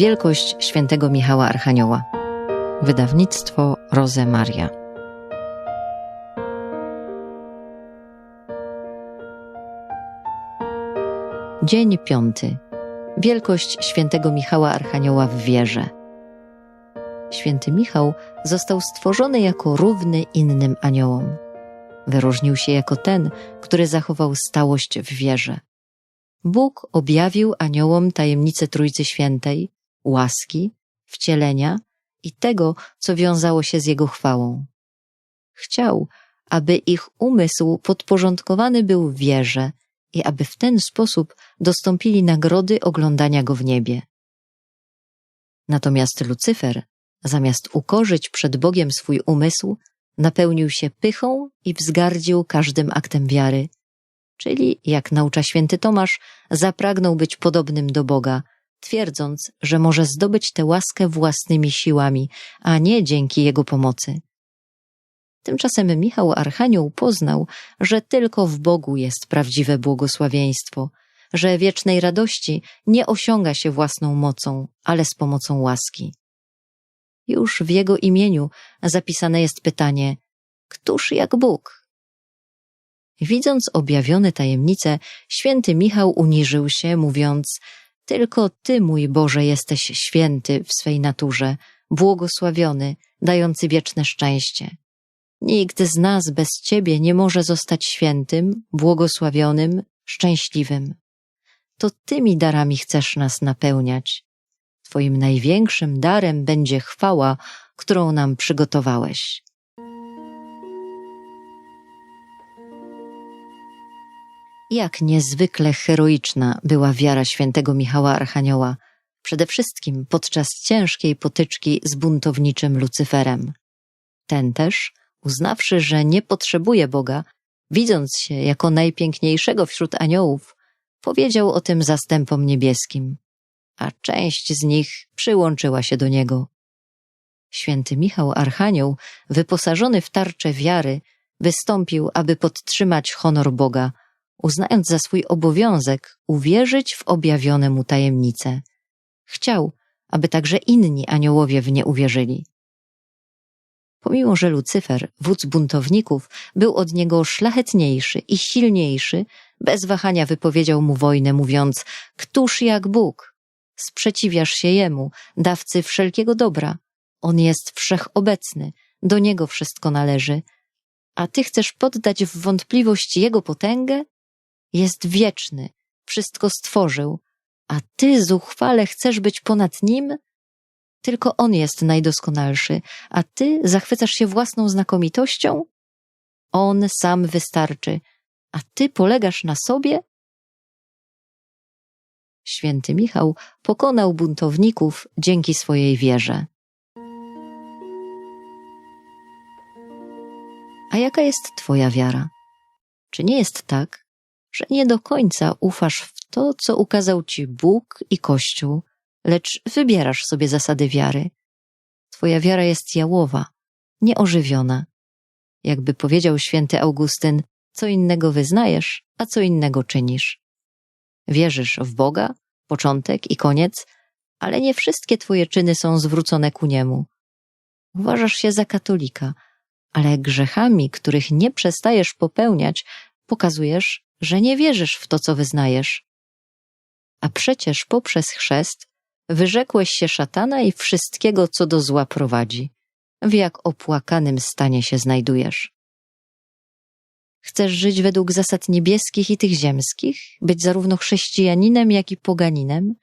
Wielkość świętego Michała Archanioła. Wydawnictwo Roze Maria. Dzień piąty. Wielkość świętego Michała Archanioła w wierze. Święty Michał został stworzony jako równy innym aniołom. Wyróżnił się jako ten, który zachował stałość w wierze. Bóg objawił aniołom tajemnicę Trójcy Świętej, łaski, wcielenia i tego, co wiązało się z Jego chwałą. Chciał, aby ich umysł podporządkowany był wierze i aby w ten sposób dostąpili nagrody oglądania Go w niebie. Natomiast Lucyfer, zamiast ukorzyć przed Bogiem swój umysł, napełnił się pychą i wzgardził każdym aktem wiary, czyli, jak naucza święty Tomasz, zapragnął być podobnym do Boga, twierdząc, że może zdobyć tę łaskę własnymi siłami, a nie dzięki Jego pomocy. Tymczasem Michał Archanioł poznał, że tylko w Bogu jest prawdziwe błogosławieństwo, że wiecznej radości nie osiąga się własną mocą, ale z pomocą łaski. Już w jego imieniu zapisane jest pytanie: Któż jak Bóg? Widząc objawione tajemnice, święty Michał uniżył się, mówiąc: Tylko Ty, mój Boże, jesteś święty w swej naturze, błogosławiony, dający wieczne szczęście. Nikt z nas bez Ciebie nie może zostać świętym, błogosławionym, szczęśliwym. To Tymi darami chcesz nas napełniać. Twoim największym darem będzie chwała, którą nam przygotowałeś. Jak niezwykle heroiczna była wiara świętego Michała Archanioła, przede wszystkim podczas ciężkiej potyczki z buntowniczym Lucyferem. Ten też, uznawszy, że nie potrzebuje Boga, widząc się jako najpiękniejszego wśród aniołów, powiedział o tym zastępom niebieskim, a część z nich przyłączyła się do niego. Święty Michał Archanioł, wyposażony w tarczę wiary, wystąpił, aby podtrzymać honor Boga, uznając za swój obowiązek uwierzyć w objawione mu tajemnice. Chciał, aby także inni aniołowie w nie uwierzyli. Pomimo, że Lucyfer, wódz buntowników, był od niego szlachetniejszy i silniejszy, bez wahania wypowiedział mu wojnę, mówiąc: Któż jak Bóg? Sprzeciwiasz się jemu, dawcy wszelkiego dobra. On jest wszechobecny, do niego wszystko należy. A ty chcesz poddać w wątpliwość jego potęgę? Jest wieczny, wszystko stworzył, a ty zuchwale chcesz być ponad nim? Tylko on jest najdoskonalszy, a ty zachwycasz się własną znakomitością? On sam wystarczy, a ty polegasz na sobie? Święty Michał pokonał buntowników dzięki swojej wierze. A jaka jest Twoja wiara? Czy nie jest tak, że nie do końca ufasz w to, co ukazał Ci Bóg i Kościół, lecz wybierasz sobie zasady wiary? Twoja wiara jest jałowa, nieożywiona. Jakby powiedział święty Augustyn, co innego wyznajesz, a co innego czynisz. Wierzysz w Boga, początek i koniec, ale nie wszystkie Twoje czyny są zwrócone ku Niemu. Uważasz się za katolika, ale grzechami, których nie przestajesz popełniać, pokazujesz, że nie wierzysz w to, co wyznajesz. A przecież poprzez chrzest wyrzekłeś się szatana i wszystkiego, co do zła prowadzi. W jak opłakanym stanie się znajdujesz. Chcesz żyć według zasad niebieskich i tych ziemskich, być zarówno chrześcijaninem, jak i poganinem,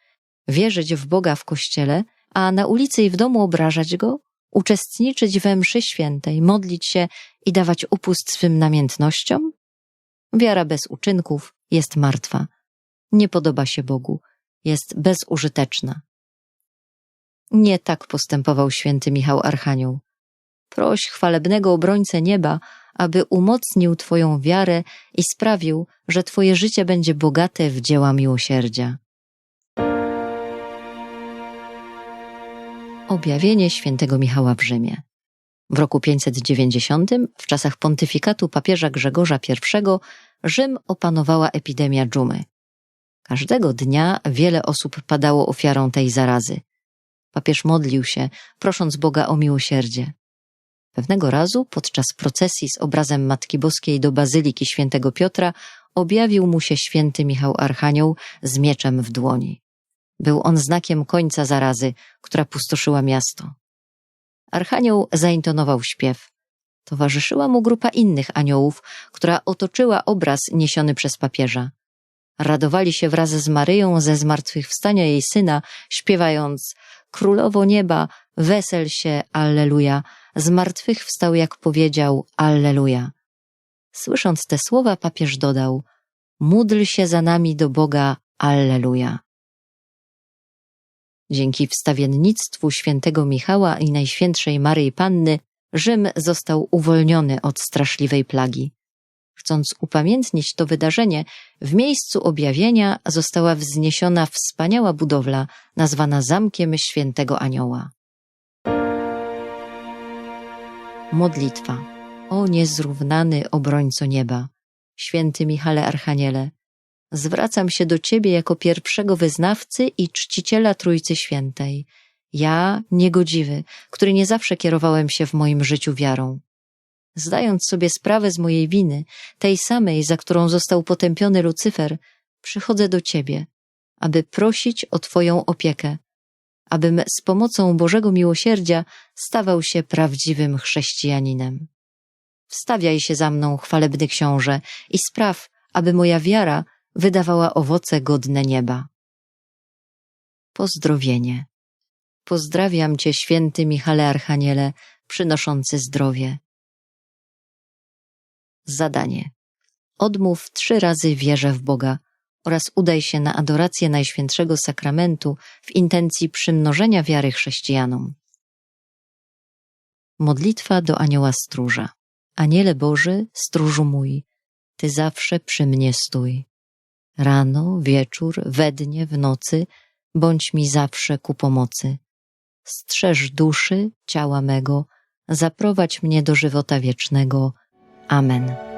wierzyć w Boga w kościele, a na ulicy i w domu obrażać go, uczestniczyć we mszy świętej, modlić się i dawać upust swym namiętnościom? Wiara bez uczynków jest martwa. Nie podoba się Bogu, jest bezużyteczna. Nie tak postępował święty Michał Archanioł. Proś chwalebnego obrońcę nieba, aby umocnił Twoją wiarę i sprawił, że Twoje życie będzie bogate w dzieła miłosierdzia. Objawienie świętego Michała w Rzymie. W roku 590, w czasach pontyfikatu papieża Grzegorza I, Rzym opanowała epidemia dżumy. Każdego dnia wiele osób padało ofiarą tej zarazy. Papież modlił się, prosząc Boga o miłosierdzie. Pewnego razu, podczas procesji z obrazem Matki Boskiej do Bazyliki Świętego Piotra, objawił mu się święty Michał Archanioł z mieczem w dłoni. Był on znakiem końca zarazy, która pustoszyła miasto. Archanioł zaintonował śpiew. Towarzyszyła mu grupa innych aniołów, która otoczyła obraz niesiony przez papieża. Radowali się wraz z Maryją ze zmartwychwstania jej syna, śpiewając Królowo nieba, wesel się, Alleluja, zmartwychwstał jak powiedział, Alleluja. Słysząc te słowa, papież dodał Módl się za nami do Boga, Alleluja. Dzięki wstawiennictwu świętego Michała i Najświętszej Maryi Panny Rzym został uwolniony od straszliwej plagi. Chcąc upamiętnić to wydarzenie, w miejscu objawienia została wzniesiona wspaniała budowla nazwana Zamkiem Świętego Anioła. Modlitwa. O niezrównany obrońco nieba, święty Michale Archaniele, zwracam się do Ciebie jako pierwszego wyznawcy i czciciela Trójcy Świętej. Ja, niegodziwy, który nie zawsze kierowałem się w moim życiu wiarą. Zdając sobie sprawę z mojej winy, tej samej, za którą został potępiony Lucyfer, przychodzę do Ciebie, aby prosić o Twoją opiekę, abym z pomocą Bożego Miłosierdzia stawał się prawdziwym chrześcijaninem. Wstawiaj się za mną, chwalebny książę, i spraw, aby moja wiara wydawała owoce godne nieba. Pozdrowienie. Pozdrawiam Cię, święty Michale Archaniele, przynoszący zdrowie. Zadanie. Odmów trzy razy wierzę w Boga oraz udaj się na adorację Najświętszego Sakramentu w intencji przymnożenia wiary chrześcijanom. Modlitwa do Anioła Stróża. Aniele Boży, stróżu mój, Ty zawsze przy mnie stój. Rano, wieczór, we dnie, w nocy, bądź mi zawsze ku pomocy. Strzeż duszy, ciała mego, zaprowadź mnie do żywota wiecznego. Amen.